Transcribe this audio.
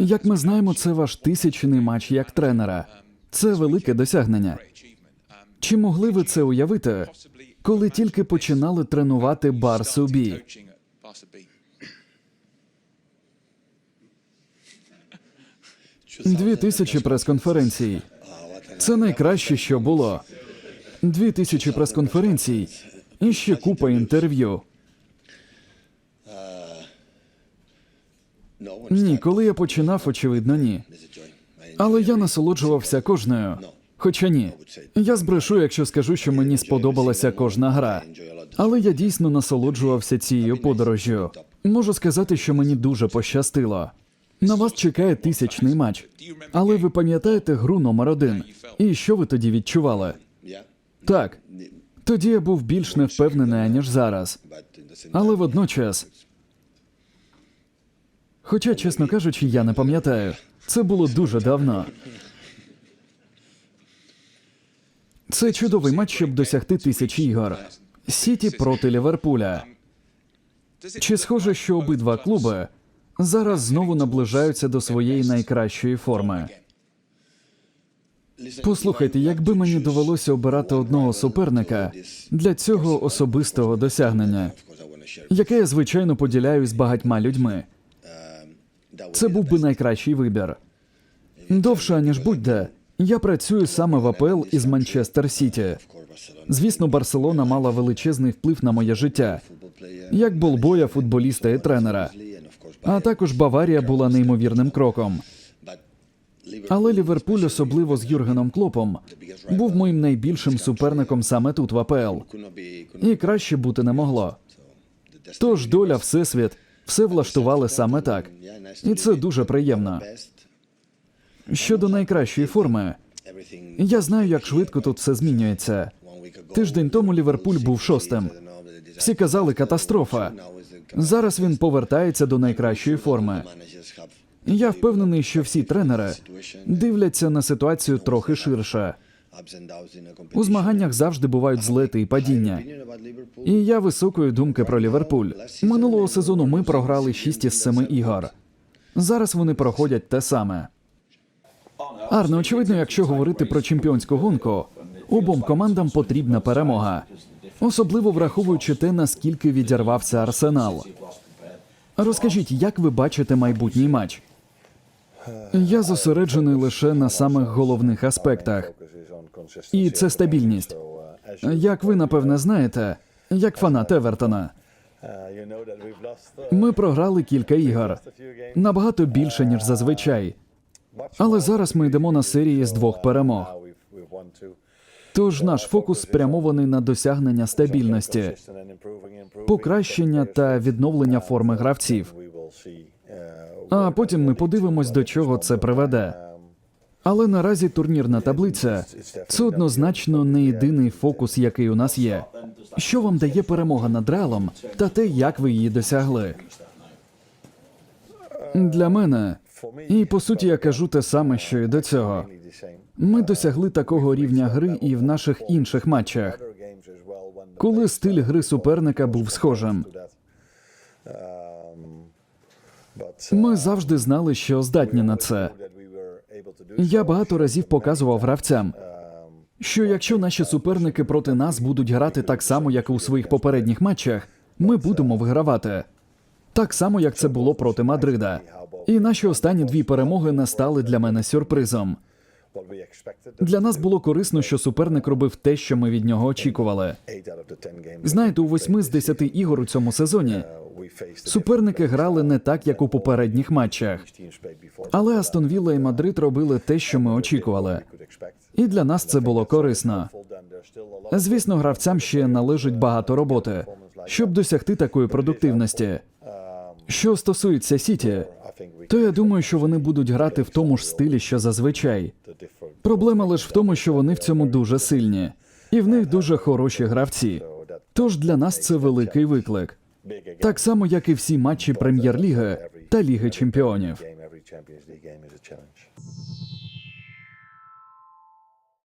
Як ми знаємо, це ваш тисячний матч як тренера. Це велике досягнення. Чи могли ви це уявити, коли тільки починали тренувати Барсу Бі? Дві тисячі прес-конференцій. Це найкраще, що було. Дві тисячі прес-конференцій і ще купа інтерв'ю. Ні, коли я починав, очевидно, ні. Але я насолоджувався кожною. Хоча ні, я збрешу, якщо скажу, що мені сподобалася кожна гра. Але я дійсно насолоджувався цією подорожжю. Можу сказати, що мені дуже пощастило. На вас чекає тисячний матч. Але ви пам'ятаєте гру номер один? І що ви тоді відчували? Так, тоді я був більш невпевнений, аніж зараз. Але водночас. Хоча, чесно кажучи, я не пам'ятаю. Це було дуже давно. Це чудовий матч, щоб досягти тисячі ігор. Сіті проти Ліверпуля. Чи схоже, що обидва клуби зараз знову наближаються до своєї найкращої форми? Послухайте, якби мені довелося обирати одного суперника для цього особистого досягнення, яке я звичайно поділяю з багатьма людьми, це був би найкращий вибір. Довше аніж будь-де. Я працюю саме в АПЛ із Манчестер Сіті. Звісно, Барселона мала величезний вплив на моє життя, як болбоя, футболіста і тренера. А також Баварія була неймовірним кроком. Але Ліверпуль, особливо з Юргеном Клопом, був моїм найбільшим суперником саме тут, в АПЛ. І краще бути не могло. Тож доля, всесвіт, все влаштували саме так. І це дуже приємно. Щодо найкращої форми, я знаю, як швидко тут все змінюється. Тиждень тому Ліверпуль був шостим. Всі казали катастрофа. Зараз він повертається до найкращої форми. Я впевнений, що всі тренери дивляться на ситуацію трохи ширше. У змаганнях завжди бувають злети і падіння. І я високої думки про Ліверпуль. Минулого сезону ми програли 6 із 7 ігор. Зараз вони проходять те саме. Арне, очевидно, якщо говорити про чемпіонську гонку, обом командам потрібна перемога, особливо враховуючи те, наскільки відірвався арсенал. Розкажіть, як ви бачите майбутній матч? Я зосереджений лише на самих головних аспектах, і це стабільність. Як ви напевне знаєте, як фанат Евертона, ми програли кілька ігор набагато більше ніж зазвичай. Але зараз ми йдемо на серії з двох перемог. Тож наш фокус спрямований на досягнення стабільності, покращення та відновлення форми гравців. А потім ми подивимось, до чого це приведе. Але наразі турнірна таблиця це однозначно не єдиний фокус, який у нас є. Що вам дає перемога над Реалом та те, як ви її досягли? Для мене, і по суті, я кажу те саме, що і до цього. Ми досягли такого рівня гри і в наших інших матчах, коли стиль гри суперника був схожим. Ми завжди знали, що здатні на це. Я багато разів показував гравцям, що якщо наші суперники проти нас будуть грати так само, як і у своїх попередніх матчах, ми будемо вигравати. Так само, як це було проти Мадрида. І наші останні дві перемоги не стали для мене сюрпризом. Для нас було корисно, що суперник робив те, що ми від нього очікували. Знаєте, у восьми з десяти ігор у цьому сезоні суперники грали не так, як у попередніх матчах. Але Астон Вілла і Мадрид робили те, що ми очікували. І для нас це було корисно. Звісно, гравцям ще належить багато роботи, щоб досягти такої продуктивності. Що стосується Сіті, то я думаю, що вони будуть грати в тому ж стилі, що зазвичай. Проблема лише в тому, що вони в цьому дуже сильні, і в них дуже хороші гравці. Тож для нас це великий виклик. Так само, як і всі матчі прем'єр-ліги та Ліги Чемпіонів.